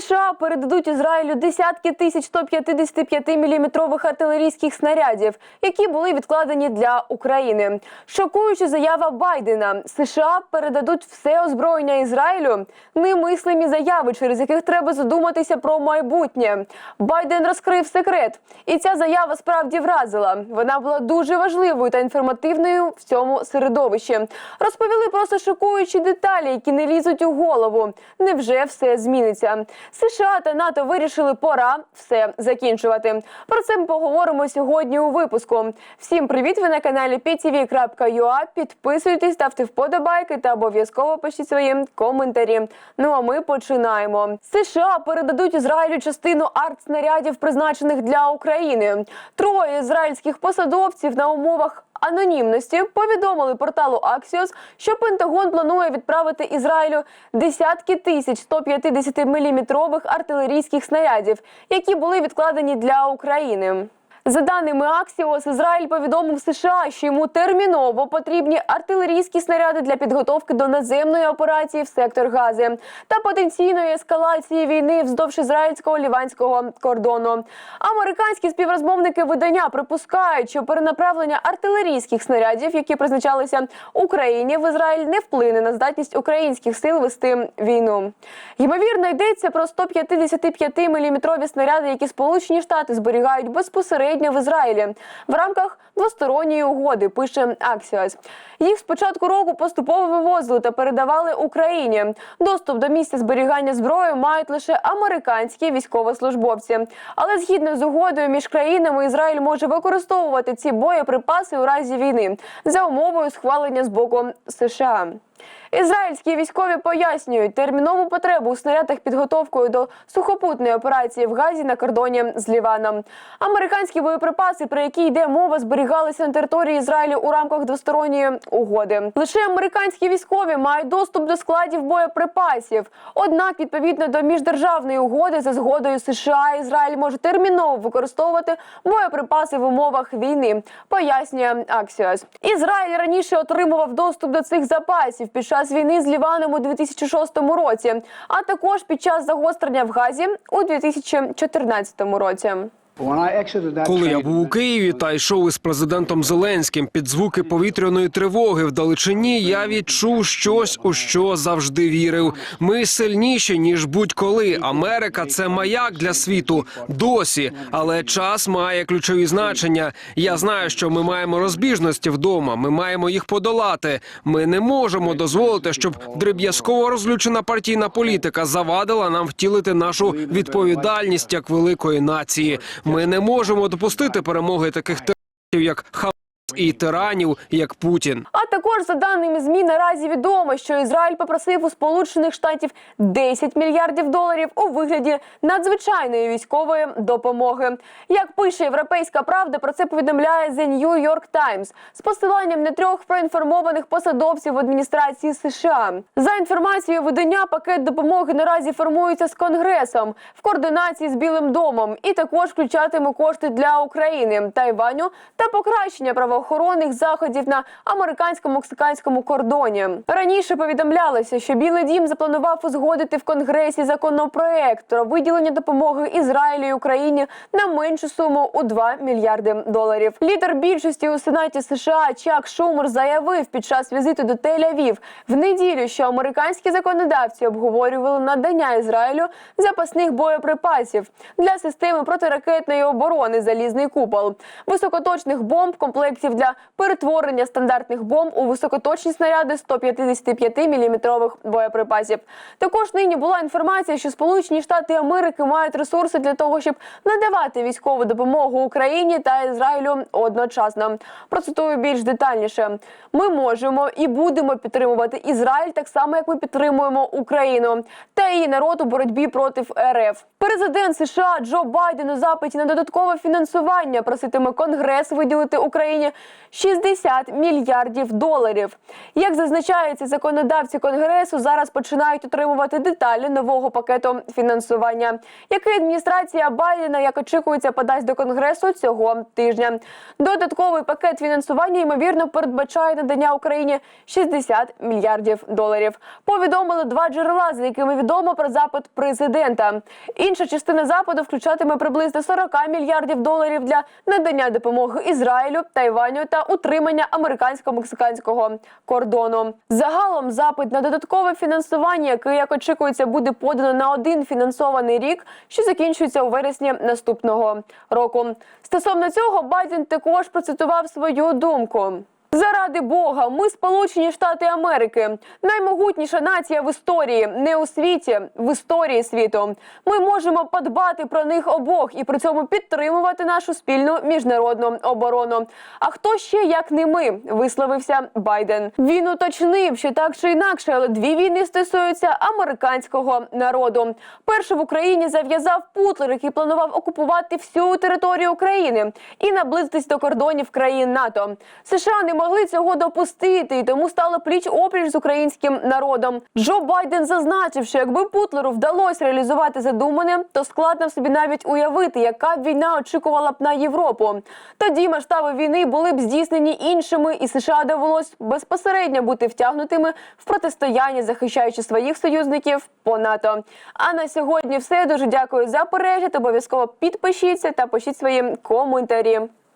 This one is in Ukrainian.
США передадуть Ізраїлю десятки тисяч 155 міліметрових артилерійських снарядів, які були відкладені для України. Шокуюча заява Байдена: США передадуть все озброєння Ізраїлю. Немислимі заяви, через яких треба задуматися про майбутнє. Байден розкрив секрет, і ця заява справді вразила. Вона була дуже важливою та інформативною в цьому середовищі. Розповіли просто шокуючі деталі, які не лізуть у голову. Невже все зміниться? США та НАТО вирішили, пора все закінчувати. Про це ми поговоримо сьогодні у випуску. Всім привіт! Ви на каналі ptv.ua. Підписуйтесь, ставте вподобайки та обов'язково пишіть свої коментарі. Ну а ми починаємо. США передадуть Ізраїлю частину артснарядів, призначених для України. Троє ізраїльських посадовців на умовах. Анонімності повідомили порталу Axios, що Пентагон планує відправити Ізраїлю десятки тисяч 150 міліметрових артилерійських снарядів, які були відкладені для України. За даними Axios, Ізраїль повідомив США, що йому терміново потрібні артилерійські снаряди для підготовки до наземної операції в сектор Гази та потенційної ескалації війни вздовж ізраїльського ліванського кордону. Американські співрозмовники видання припускають, що перенаправлення артилерійських снарядів, які призначалися Україні в Ізраїль, не вплине на здатність українських сил вести війну. Ймовірно, йдеться про 155 міліметрові снаряди, які Сполучені Штати зберігають безпосередньо в Ізраїлі в рамках двосторонньої угоди. Пише Axios. Їх з початку року поступово вивозили та передавали Україні. Доступ до місця зберігання зброї мають лише американські військовослужбовці. Але згідно з угодою між країнами, Ізраїль може використовувати ці боєприпаси у разі війни за умовою схвалення з боку США. Ізраїльські військові пояснюють термінову потребу у снарядах підготовкою до сухопутної операції в Газі на кордоні з Ліваном. Американські боєприпаси, про які йде мова, зберігалися на території Ізраїлю у рамках двосторонньої угоди. Лише американські військові мають доступ до складів боєприпасів. Однак, відповідно до міждержавної угоди, за згодою США, Ізраїль може терміново використовувати боєприпаси в умовах війни. Пояснює Axios. Ізраїль раніше отримував доступ до цих запасів під час війни з Ліваном у 2006 році, а також під час загострення в Газі у 2014 році. Коли я був у Києві та йшов із президентом Зеленським під звуки повітряної тривоги вдалечині, я відчув щось, у що завжди вірив. Ми сильніші ніж будь-коли. Америка це маяк для світу досі, але час має ключові значення. Я знаю, що ми маємо розбіжності вдома. Ми маємо їх подолати. Ми не можемо дозволити, щоб дріб'язково розлючена партійна політика завадила нам втілити нашу відповідальність як великої нації. Ми не можемо допустити перемоги таких терористів, як Хамас і тиранів, як Путін. А також за даними змі наразі відомо, що Ізраїль попросив у Сполучених Штатів 10 мільярдів доларів у вигляді надзвичайної військової допомоги. Як пише Європейська Правда, про це повідомляє The New York Times з посиланням на трьох проінформованих посадовців в адміністрації США. За інформацією видання, пакет допомоги наразі формується з конгресом в координації з Білим домом і також включатиме кошти для України, Тайваню та покращення правоохоронних заходів на американсько-мексиканському кордоні. Раніше повідомлялося, що Білий Дім запланував узгодити в конгресі законопроект про виділення допомоги Ізраїлю і Україні на меншу суму у 2 мільярди доларів. Лідер більшості у сенаті США Чак Шумер заявив під час візиту до Тель-Авів в неділю, що американські законодавці обговорювали надання Ізраїлю запасних боєприпасів для системи протиракетної оборони Залізний купол, високоточних бомб, комплектів для перетворення стандартних бомб у високоточні снаряди 155 міліметрових боєприпасів. Також нині була інформація, що Сполучені Штати Америки мають ресурси для того, щоб надавати військову допомогу Україні та Ізраїлю одночасно. Процитую більш детальніше: ми можемо і будемо підтримувати Ізраїль так само, як ми підтримуємо Україну та її народ у боротьбі проти РФ. Президент США Джо Байден у запиті на додаткове фінансування проситиме Конгрес виділити Україні 60 мільярдів доларів. Як зазначається, законодавці конгресу зараз починають отримувати деталі нового пакету фінансування, який адміністрація Байдена, як очікується, подасть до конгресу цього тижня. Додатковий пакет фінансування ймовірно передбачає надання Україні 60 мільярдів доларів. Повідомили два джерела, за якими відомо про запит президента. Інша частина запиту включатиме приблизно 40 мільярдів доларів для надання допомоги Ізраїлю, Тайваню та утримання американсько-мексиканського кордону. Загалом запит на додаткове фінансування, яке як очікується, буде подано на один фінансований рік, що закінчується у вересні наступного року. Стосовно цього Байден також процитував свою думку. Заради Бога, ми Сполучені Штати Америки, наймогутніша нація в історії, не у світі, в історії світу. Ми можемо подбати про них обох і при цьому підтримувати нашу спільну міжнародну оборону. А хто ще як не ми? висловився Байден. Він уточнив, що так чи інакше, але дві війни стосуються американського народу. Першу в Україні зав'язав Путлер, який планував окупувати всю територію України і наблизитись до кордонів країн НАТО. США не могли цього допустити, і тому стало пліч опліч з українським народом. Джо Байден зазначив, що якби Путлеру вдалося реалізувати задумане, то складно собі навіть уявити, яка б війна очікувала б на Європу. Тоді масштаби війни були б здійснені іншими, і США довелось безпосередньо бути втягнутими в протистояння, захищаючи своїх союзників по НАТО. А на сьогодні все дуже дякую за перегляд. Обов'язково підпишіться та пишіть свої коментарі.